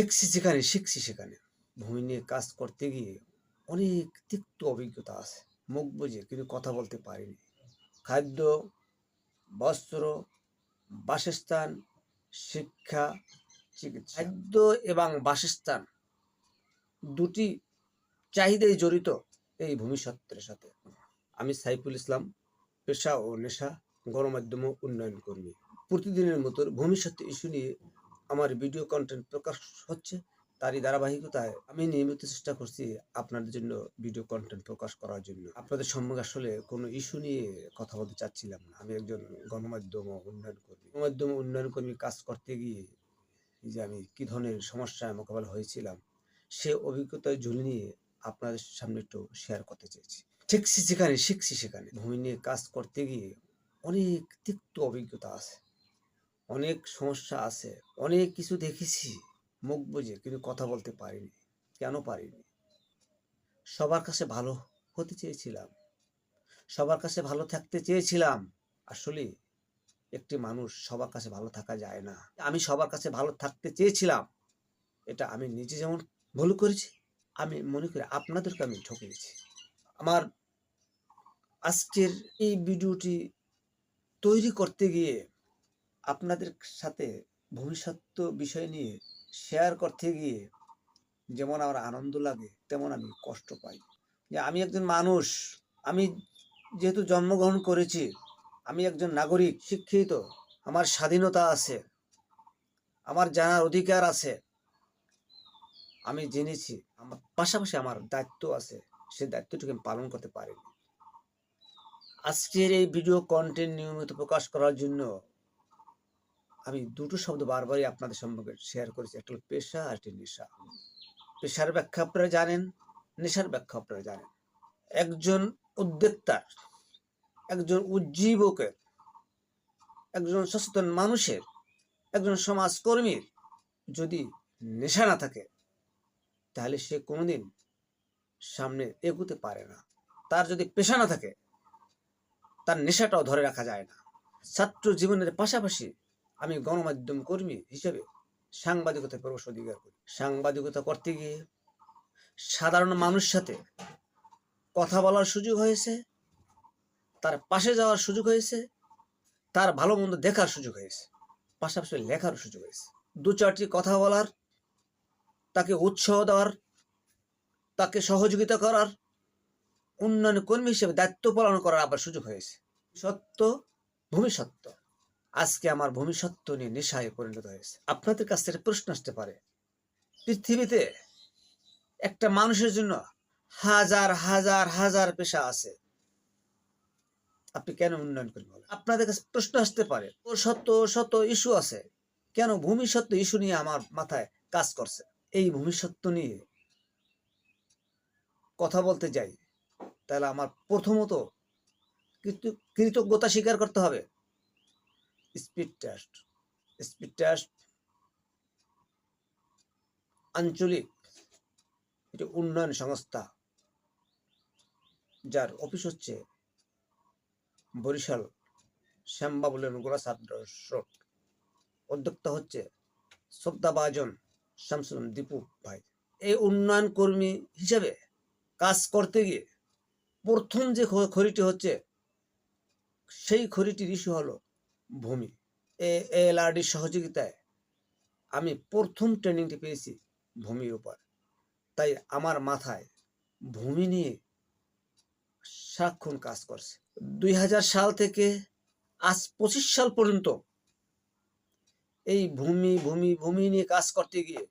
ঠেকছি যেখানে শিখছি সেখানে। ভূমি নিয়ে কাজ করতে গিয়ে অনেক তিক্ত অভিজ্ঞতা আছে। মুখ বুঝে কিন্তু কথা বলতে পারিনি। খাদ্য, বস্ত্র, বাসস্থান, শিক্ষা, চিকিৎসা। খাদ্য এবং বাসস্থান দুটি চাহিদাই জড়িত এই ভূমিসত্ত্বের সাথে। আমি সাইফুল ইসলাম, পেশা ও নেশা, গণমাধ্যম উন্নয়ন কর্মী। প্রতিদিনের মতো ভবিষ্যৎ ইস্যু নিয়ে আমার ভিডিও কন্টেন্ট প্রকাশ হচ্ছে, তারই ধারাবাহিকতায় আমি নিয়মিত চেষ্টা করছি আপনাদের জন্য ভিডিও কন্টেন্ট প্রকাশ করার জন্য। আপনাদের সম্মুখে আসলে কোনো ইস্যু নিয়ে কথা বলতে চাচ্ছিলাম না। আমি একজন গণমাধ্যম উন্নয়ন কর্মী। গণমাধ্যম উন্নয়ন কর্মী কাজ করতে গিয়ে যে আমি কী ধরনের সমস্যায় মোকাবেলা হয়েছিলাম, সে অভিজ্ঞতার ঝুলি নিয়ে আপনাদের সামনে একটু শেয়ার করতে চেয়েছি। শিখছি সেখানে শিখছি সেখানে। ভূমি নিয়ে কাজ করতে গিয়ে অনেক তিক্ত অভিজ্ঞতা আছে। অনেক সমস্যা আছে। অনেক কিছু দেখেছি মুখ বুঝে কিন্তু কথা বলতে পারিনি। কেন পারিনি? সবার কাছে ভালো হতে চেয়েছিলাম। সবার কাছে ভালো থাকতে চেয়েছিলাম। আসলে একটি মানুষ সবার কাছে ভালো থাকা যায় না। আমি সবার কাছে ভালো থাকতে চেয়েছিলাম। এটা আমি নিজে যেমন ভুল করেছি, আমি মনে করি আপনাদেরকে আমি ঠকিয়েছি। আমার আজকের এই ভিডিওটি তৈরি করতে গিয়ে আপনাদের সাথে ভবিষ্যৎ বিষয় নিয়ে শেয়ার করতে গিয়ে যেমন আমার আনন্দ লাগে, তেমন আমি কষ্ট পাই। যে আমি একজন মানুষ, আমি যেহেতু জন্মগ্রহণ করেছি, আমি একজন নাগরিক, শিক্ষিত, আমার স্বাধীনতা আছে, আমার জানার অধিকার আছে, আমি জেনেছি, আমার পাশাপাশি আমার দায়িত্ব আছে সেই দায়িত্বটুকু আমি পালন করতে পারিনি। আজকের এই ভিডিও কন্টেন্ট নিয়মিত প্রকাশ করার জন্য আমি দুটো শব্দ বারবারই আপনাদের সম্পর্কে শেয়ার করেছি। একটা হলো পেশা আর একটি নেশা। পেশার ব্যাখ্যা আপনারা জানেন, নেশার ব্যাখ্যা আপনারা জানেন। একজন উদ্যোক্তার, একজন উজ্জীবকের, একজন সচেতন মানুষের, একজন সমাজকর্মীর যদি নেশা না থাকে, তাহলে সে কোনোদিন সামনে এগুতে পারে না। তার যদি পেশা না থাকে, তার নেশাটাও ধরে রাখা যায় না। ছাত্র জীবনের পাশাপাশি আমি গণমাধ্যম কর্মী হিসেবে সাংবাদিকতায় প্রবেশ অধিকার করি। সাংবাদিকতা করতে গিয়ে সাধারণ মানুষ সাথে কথা বলার সুযোগ হয়েছে, তার পাশে যাওয়ার সুযোগ হয়েছে, তার ভালো মন্দ দেখার সুযোগ হয়েছে, পাশাপাশি লেখার সুযোগ হয়েছে। দু চারটি কথা বলার, তাকে উৎসাহ দেওয়ার, তাকে সহযোগিতা করার, উন্নয়ন কর্মী হিসেবে দায়িত্ব পালন করার আবার সুযোগ হয়েছে। সত্য ভূমি সত্য। আজকে আমার সত্য নিয়ে নেশায় পরিণত হয়েছে। আপনাদের কাছ থেকে প্রশ্ন আসতে পারে, পৃথিবীতে একটা মানুষের জন্য হাজার হাজার হাজার পেশা আছে। আপনি কেন উন্নয়ন করবেন আপনাদের কাছে প্রশ্ন আসতে পারে, ও সত্য শত ইস্যু আছে, কেন ভূমি সত্য ইস্যু নিয়ে আমার মাথায় কাজ করছে? এই ভূমি সত্য নিয়ে কথা বলতে যাই, তাহলে আমার প্রথমত কৃতজ্ঞতা স্বীকার করতে হবে। স্পিড টেস্ট স্পিড টেস্ট আঞ্চলিক একটি উন্নয়ন সংস্থা, যার অফিস হচ্ছে বরিশাল শ্যামবাবুলের গোলাসাদ রোড। উদ্যোক্তা হচ্ছে শ্রদ্ধাভাজন শামসুল দীপু ভাই। এই উন্নয়ন কর্মী হিসেবে কাজ করতে গিয়ে প্রথম যে খড়িটি হচ্ছে, সেই খড়িটির ইস্যু হলো ভূমি। এল আর ডির সহযোগিতায় আমি প্রথম ট্রেনিংটি পেয়েছি ভূমির উপর। তাই আমার মাথায় ভূমি নিয়ে সারাক্ষণ কাজ করছে। দুই হাজার সাল থেকে আজ পঁচিশ সাল পর্যন্ত এই ভূমি ভূমি ভূমি নিয়ে কাজ করতে গিয়ে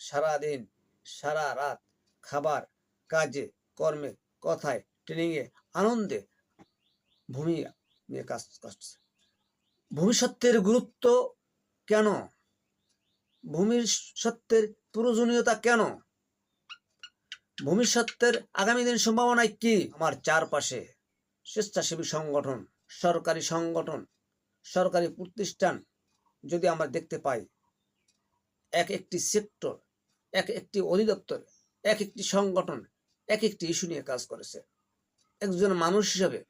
সারা দিন সারা রাত খাবার, কাজে, কর্মে, কথায় ট্রেনিংয়ে আনন্দে ভূমি নিয়ে কাজ করছে। ভবিষ্যতের গুরুত্ব কেন? সত্যের প্রয়োজনীয়তা কেন? ভবিষ্যতের আগামী দিন সম্ভাবনায় কি? আমার চারপাশে স্বেচ্ছাসেবী সংগঠন, সরকারি সংগঠন, সরকারি প্রতিষ্ঠান যদি আমরা দেখতে পাই, এক একটি সেক্টর, এক একটি অধিদপ্তর, এক একটি সংগঠন, এক একটি ইস্যু নিয়ে কাজ করেছে। একজন মানুষ হিসাবে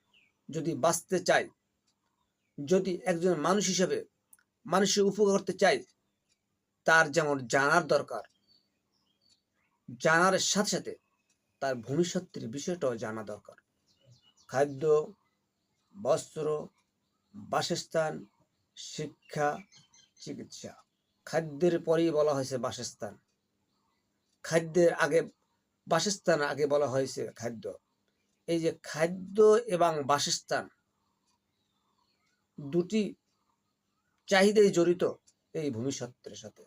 যদি বাঁচতে চাই যদি একজন মানুষ হিসাবে মানুষের উপকার করতে চাই তার যেমন জানার দরকার, জানার সাথে সাথে তার ভবিষ্যতের বিষয়টাও জানা দরকার। খাদ্য, বস্ত্র, বাসস্থান, শিক্ষা, চিকিৎসা। খাদ্যের পরেই বলা হয়েছে বাসস্থান। খাদ্যের আগে, বাসস্থান আগে বলা হয়েছে খাদ্য। এই যে খাদ্য এবং বাসস্থান দুটি চাহিদাই জড়িত এই ভূমিসত্ত্বের সাথে।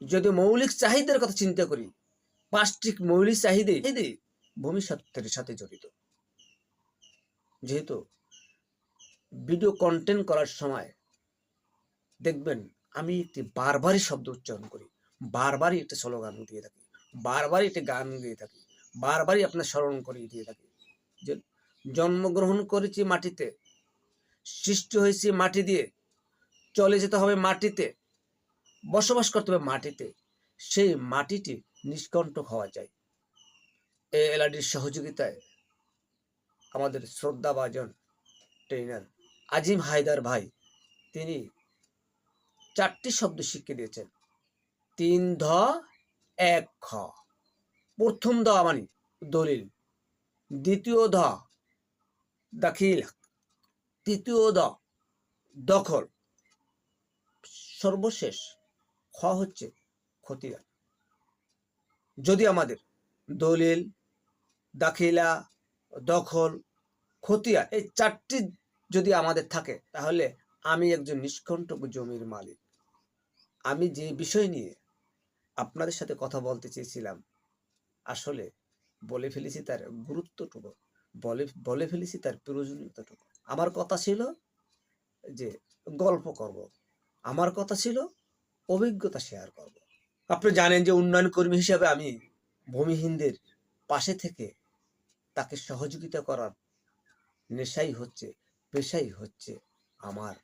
যদি মৌলিক চাহিদার কথা চিন্তা করি, পাঁচটি মৌলিক চাহিদা চাহিদাই ভূমিসত্ত্বের সাথে জড়িত। যেহেতু ভিডিও কন্টেন্ট করার সময় দেখবেন, আমি একটি বারবারই শব্দ উচ্চারণ করি, বারবারই একটা স্লোগান দিয়ে থাকি, বারবারই একটি গান দিয়ে থাকি, বারবারই আপনার স্মরণ করিয়ে দিয়ে থাকি যে জন্মগ্রহণ করেছি মাটিতে সৃষ্টি হয়েছি মাটি দিয়ে। চলে যেতে হবে মাটিতে। বসবাস করতে হবে মাটিতে। সেই মাটিটি নিষ্কণ্টক হওয়া যায়। এই এলআডির সহযোগিতায় আমাদের শ্রদ্ধাভাজন ট্রেনার আজিম হায়দার ভাই, তিনি চারটি শব্দ শিখিয়ে দিয়েছেন। তিন ধ, এক খ। প্রথম দ মানে দলিল। দ্বিতীয় ধ, দাখিল। তৃতীয় দ, দখল। সর্বশেষ খ হচ্ছে খতিয়ান যদি আমাদের দলিল, দাখিলা, দখল খতিয়ান এই চারটি যদি আমাদের থাকে, তাহলে আমি একজন নিষ্কণ্টক জমির মালিক। আমি যে বিষয় নিয়ে আপনাদের সাথে কথা বলতে চেয়েছিলাম, আসলে বলে ফেলেছি তার গুরুত্বটুকু, বলে বলে ফেলেছি তার প্রয়োজনীয়তাটুকু। আমার কথা ছিল যে গল্প করব। আমার কথা ছিল অভিজ্ঞতা শেয়ার করব। আপনি জানেন যে উন্নয়ন কর্মী হিসাবে আমি ভূমিহীনদের পাশে থেকে তাকে সহযোগিতা করার নেশাই হচ্ছে, পেশাই হচ্ছে আমার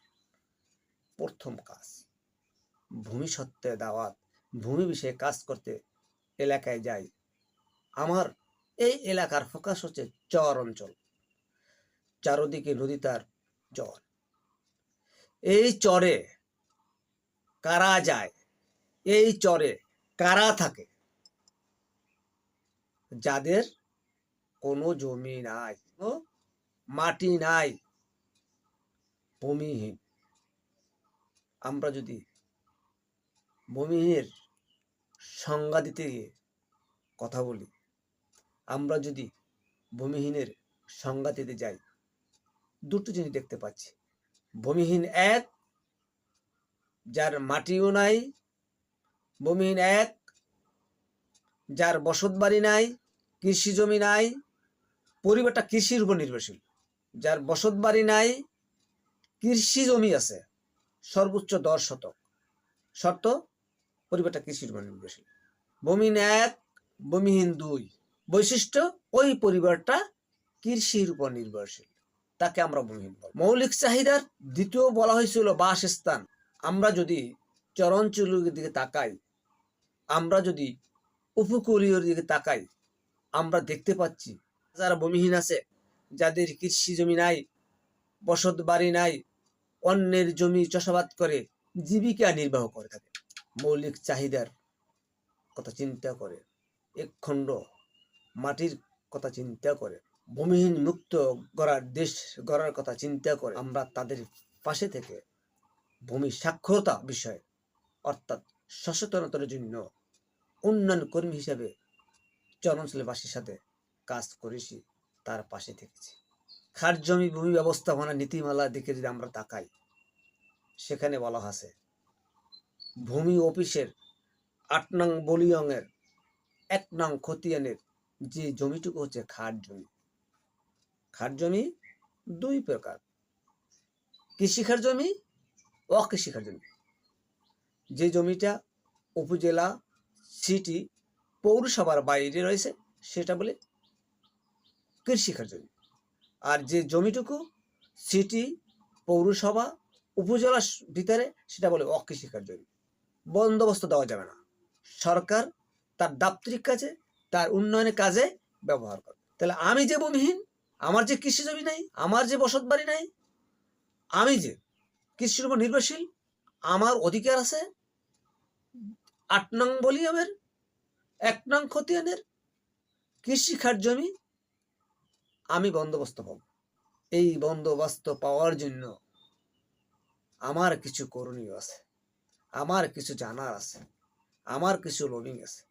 প্রথম কাজ। ভূমি সত্ত্বে দাওয়াত, ভূমি বিষয়ে কাজ করতে এলাকায় যাই। আমার এই এলাকার ফোকাস হচ্ছে চর অঞ্চল। চারদিকে নদী তার জল। এই চরে কারা যায়? এই চরে কারা থাকে? যাদের কোনো জমি নাই মাটি নাই, ভূমিহীন। আমরা যদি ভূমিহীনের সংজ্ঞা দিতে গিয়ে কথা বলি, আমরা যদি ভূমিহীনের সংজ্ঞা দিতে যাই দুটো জিনিস দেখতে পাচ্ছি। ভূমিহীন এক, যার মাটিও নাই। ভূমিহীন এক, যার বসত বাড়ি নাই, কৃষি জমি নাই। পরিবারটা কৃষির উপর নির্ভরশীল। যার বসত বাড়ি নাই, কৃষি জমি আছে। সর্বোচ্চ দশ শতক। শর্ত, পরিবারটা কৃষির উপর নির্ভরশীল। ভূমিহীন এক, ভূমিহীন দুই। বৈশিষ্ট্য, ওই পরিবারটা কৃষির উপর নির্ভরশীল। তাকে আমরা ভূমিহীন বল মৌলিক চাহিদার দ্বিতীয় বলা হয়েছিল বাসস্থান। আমরা যদি চরঞ্চলের দিকে তাকাই, আমরা যদি উপকূলীয় দিকে তাকাই, আমরা দেখতে পাচ্ছি যারা ভূমিহীন আছে, যাদের কৃষি জমি নাই, বসত বাড়ি নাই, অন্যের জমি চাষাবাদ করে জীবিকা নির্বাহ করে থাকে। মৌলিক চাহিদার কথা চিন্তা করে এক খণ্ড মাটির কথা চিন্তা করে ভূমিহীন মুক্ত গড়ার দেশ গড়ার কথা চিন্তা করে আমরা তাদের পাশে থেকে ভূমি সাক্ষরতা বিষয়ে, অর্থাৎ সচেতনতার জন্য উন্নয়ন কর্মী হিসাবে চরণশীলবাসীর সাথে কাজ করেছি, তার পাশে থেকেছি। খাট জমি ভূমি ব্যবস্থাপনা নীতিমালার দিকে যদি আমরা তাকাই, সেখানে বলা আছে, ভূমি অফিসের আট নং বলিয়ংয়ের এক নং খতিয়ানের যে জমিটুকু হচ্ছে খাট জমি খাট জমি দুই প্রকার। কৃষিখার জমি অকৃষিখার জমি। যে জমিটা উপজেলা সিটি পৌরসভার বাইরে রয়েছে, সেটা বলে কৃষিখার জমি। আর যে জমিটুকু সিটি পৌরসভা, উপজেলার ভিতরে, সেটা বলে অকৃষিকার জমি। বন্দোবস্ত দেওয়া যাবে না। সরকার তার দাপ্তরিক কাজে, তার উন্নয়নের কাজে ব্যবহার করে। তাহলে আমি যে ভূমিহীন আমার যে কৃষি জমি নাই, আমার যে বসত বাড়ি নাই, আমি যে কৃষির উপর নির্ভরশীল, আমার অধিকার আছে আট নং বলিয়ামের এক নং খতিয়ানের, কৃষি খাট জমি আমি বন্দোবস্ত পাব এই বন্দোবস্ত পাওয়ার জন্য আমার কিছু করণীয় আছে, আমার কিছু জানার আছে, আমার কিছু লবিং আছে।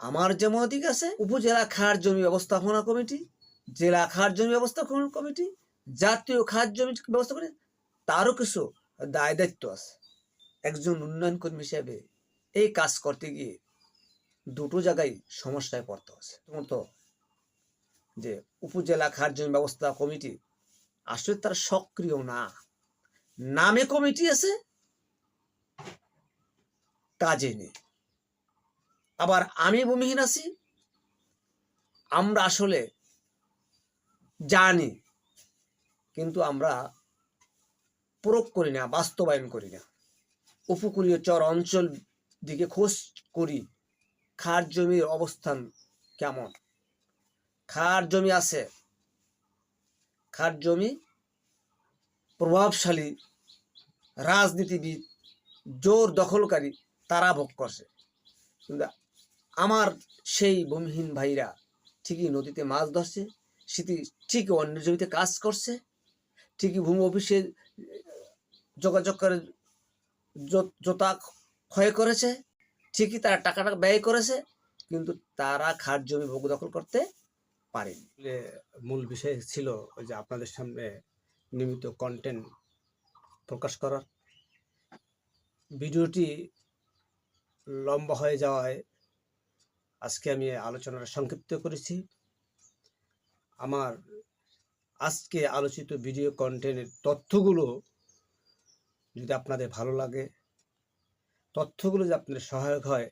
আমার যেমন অধিক আছে, উপজেলা খার জমি ব্যবস্থাপনা কমিটি জেলা খার জমি ব্যবস্থাপনা কমিটি, জাতীয় জমি ব্যবস্থা করে তারও কিছু দায় দায়িত্ব আছে। একজন উন্নয়ন কর্মী হিসেবে এই কাজ করতে গিয়ে দুটো জায়গায় সমস্যায় পড়তে হচ্ছে। প্রথমত যে উপজেলা জমি ব্যবস্থা কমিটি, আসলে তারা সক্রিয় না। নামে কমিটি আছে, কাজে নেই। আবার আমি ভূমিহীন আছি, আমরা আসলে জানি। কিন্তু আমরা প্রয়োগ করি না, বাস্তবায়ন করি না। উপকূলীয় চর অঞ্চল দিকে খোঁজ করি, খার জমির অবস্থান কেমন? খার জমি আছে। খার জমি প্রভাবশালী রাজনীতিবিদ, জোর দখলকারী, তারা ভোগ করছে। কিন্তু আমার সেই ভূমিহীন ভাইরা ঠিকই নদীতে মাছ ধরছে সেটি ঠিকই অন্য জমিতে কাজ করছে, ঠিকই ভূমি অফিসে যোগাযোগ করে জোতা ক্ষয় করেছে, ঠিকই তারা টাকাটা ব্যয় করেছে, কিন্তু তারা খাট জমি ভোগ দখল করতে পারেনি। মূল বিষয় ছিল যে আপনাদের সামনে নিয়মিত কন্টেন্ট প্রকাশ করার। ভিডিওটি লম্বা হয়ে যাওয়ায় আজকে আমি আলোচনাটা সংক্ষিপ্ত করেছি। আমার আজকে আলোচিত ভিডিও কন্টেন্টের তথ্যগুলো যদি আপনাদের ভালো লাগে, তথ্যগুলো যদি আপনাদের সহায়ক হয়,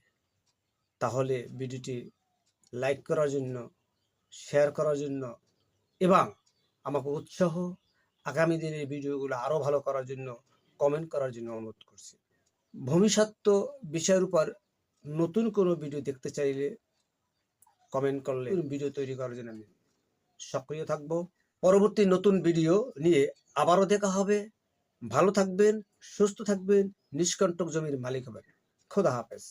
তাহলে ভিডিওটি লাইক করার জন্য শেয়ার করার জন্য এবং আমাকে উৎসাহ আগামী দিনের ভিডিওগুলো আরও ভালো করার জন্য কমেন্ট করার জন্য অনুরোধ করছি। ভবিষ্যৎ বিষয়ের উপর নতুন কোনো ভিডিও দেখতে চাইলে কমেন্ট করলে ভিডিও তৈরি করার জন্য আমি সক্রিয় থাকব। পরবর্তী নতুন ভিডিও নিয়ে আবারও দেখা হবে। ভালো থাকবেন, সুস্থ থাকবেন, নিষ্কণ্টক জমির মালিক হবেন। খোদা হাফেজ।